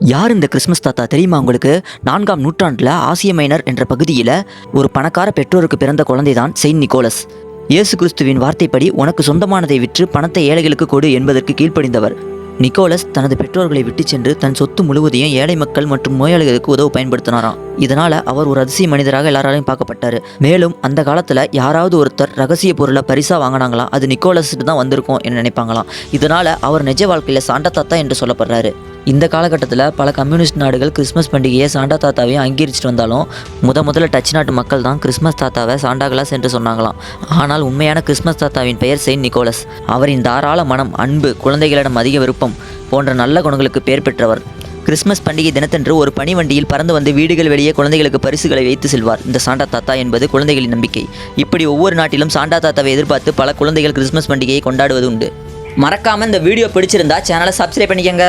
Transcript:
யார் இந்த கிறிஸ்மஸ் தாத்தா தெரியுமா உங்களுக்கு? நான்காம் நூற்றாண்டில் ஆசிய மைனர் என்ற பகுதியில் ஒரு பணக்கார பெற்றோருக்கு பிறந்த குழந்தைதான் செயின்ட் நிக்கோலஸ். இயேசு கிறிஸ்துவின் வார்த்தைப்படி உனக்கு சொந்தமானதை விற்று பணத்தை ஏழைகளுக்கு கொடு என்பதற்கு கீழ்ப்படிந்தவர். நிக்கோலஸ் தனது பெற்றோர்களை விட்டு சென்று தன் சொத்து முழுவதையும் ஏழை மக்கள் மற்றும் நோயாளிகளுக்கு உதவு பயன்படுத்தினாராம். இதனால அவர் ஒரு அதிசய மனிதராக எல்லாராலையும் பார்க்கப்பட்டாரு. மேலும் அந்த காலத்துல யாராவது ஒருத்தர் ரகசிய பொருளை பரிசா வாங்கினாங்களாம் அது நிக்கோலஸ்ட்டு தான் வந்திருக்கும் என்று நினைப்பாங்களாம். இதனால அவர் நிஜ வாழ்க்கையில சாண்டா தாத்தா என்று சொல்லப்படுறாரு. இந்த காலகட்டத்தில் பல கம்யூனிஸ்ட் நாடுகள் கிறிஸ்மஸ் பண்டிகையை சாண்டா தாத்தாவையும் அங்கீகரிச்சிட்டு வந்தாலும் முத முதல்ல டச் நாட்டு மக்கள் தான் கிறிஸ்மஸ் தாத்தாவை சாண்டா கிளாஸ் என்று சொன்னாங்களாம். ஆனால் உண்மையான கிறிஸ்மஸ் தாத்தாவின் பெயர் செயின்ட் நிக்கோலஸ். அவரின் தாராள மனம் அன்பு குழந்தைகளிடம் அதிக விருப்பம் போன்ற நல்ல குணங்களுக்கு பெயர் பெற்றவர். கிறிஸ்மஸ் பண்டிகை தினத்தன்று ஒரு பனி வண்டியில் பறந்து வந்து வீடுகள் வெளியே குழந்தைகளுக்கு பரிசுகளை வைத்து செல்வார். இந்த சாண்டா தாத்தா என்பது குழந்தைகளின் நம்பிக்கை. இப்படி ஒவ்வொரு நாட்டிலும் சாண்டா தாத்தாவை எதிர்பார்த்து பல குழந்தைகள் கிறிஸ்மஸ் பண்டிகையை கொண்டாடுவது உண்டு. மறக்காமல் இந்த வீடியோ பிடிச்சிருந்தா சேனலை சப்ஸ்கிரைப் பண்ணிக்கங்க.